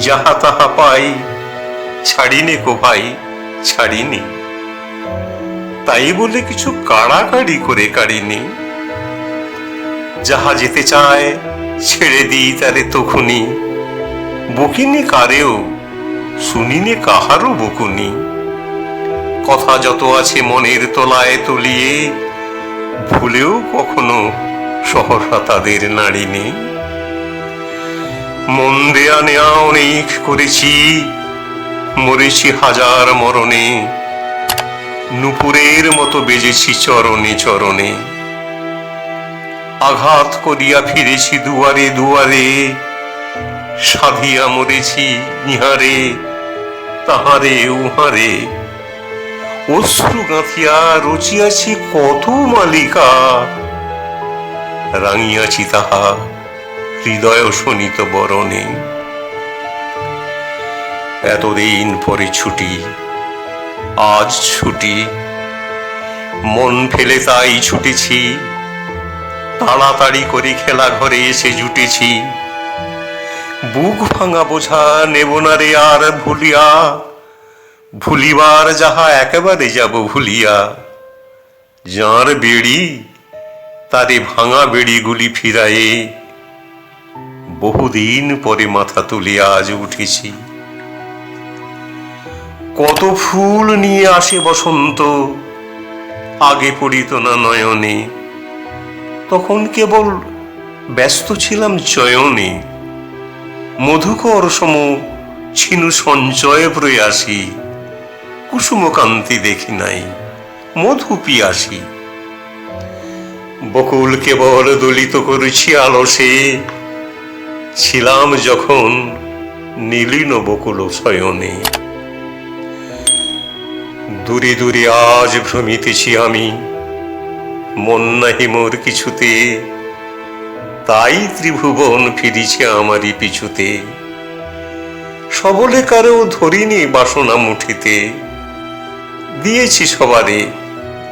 যাহা তাহা পাই, ছাড়িনে কো ভাই, ছাড়িনি। তাই বলে কিছু কাড়াকাড়ি করে কাড়িনি। যাহা যেতে চায়, ছেড়ে দিই তারে তখনই বকিনি কারেও, শুনিনে কাহারও বকুনি। কথা যত আছে মনের তলায় তলিয়ে, ভুলেও কখনো সহসা তাদের নাড়িনি। মন দেয়া নেয়া অনেক করেছি? মরেছি হাজার মরণে। নুপুরের মতো বেজেছি চরণে চরণে। আঘাত করিয়া ফিরেছি দুয়ারে দুয়ারে। সাধিয়া মরেছি ইহারে তাহারে, উহারে। অশ্রু গাঁথিয়া রচিয়াছি কত মালিকা। রাঙিয়াছি তাহা হৃদয় শোনিত বরণে। এতদিন পরে ছুটি, আজ ছুটি। মন ফেলে তাই ছুটেছি, তাড়াতাড়ি করে খেলা ঘরে এসে জুটেছি। বুক ভাঙা বোঝা নেব না রে আর ভুলিয়া, ভুলিবার যাহা একেবারে যাব ভুলিয়া। যাঁর বেড়ি, তারে ভাঙা বেড়িগুলি ফিরায়ে বহুদিন পরে মাথা তুলিয়া আজ উঠেছি। কত ফুল নিয়ে আসে বসন্ত, আগে পড়িত না নয়নে। তখন কেবল ব্যস্ত ছিলাম চয়নে। মধুকর সম ছিনু সঞ্চয় প্রয়াসী, কুসুমকান্তি দেখি নাই, মধু পিয়াসী। বকুল কেবল দলিত করেছি আলসে ছিলাম যখন নীলিন বকুল শয়নে। দূরে দূরে আজ ভ্রমিতেছি আমি, মন নাহি মোর কিছুতে। তাই ত্রিভুবন ফিরিছে আমারই পিছুতে। সবলে কারেও ধরিনি বাসনা মুঠিতে। দিয়েছি সবারে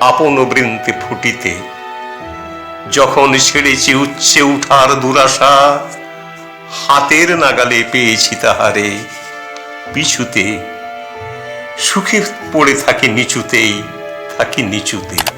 আপন বৃন্তে ফুটিতে। যখন ছেড়েছি উচ্চে উঠার দুরাশা হাতের নাগালে পেয়েছি তাহারে। পিছুতে সুখে পড়ে থাকি নিচুতেই থাকি নিচুতে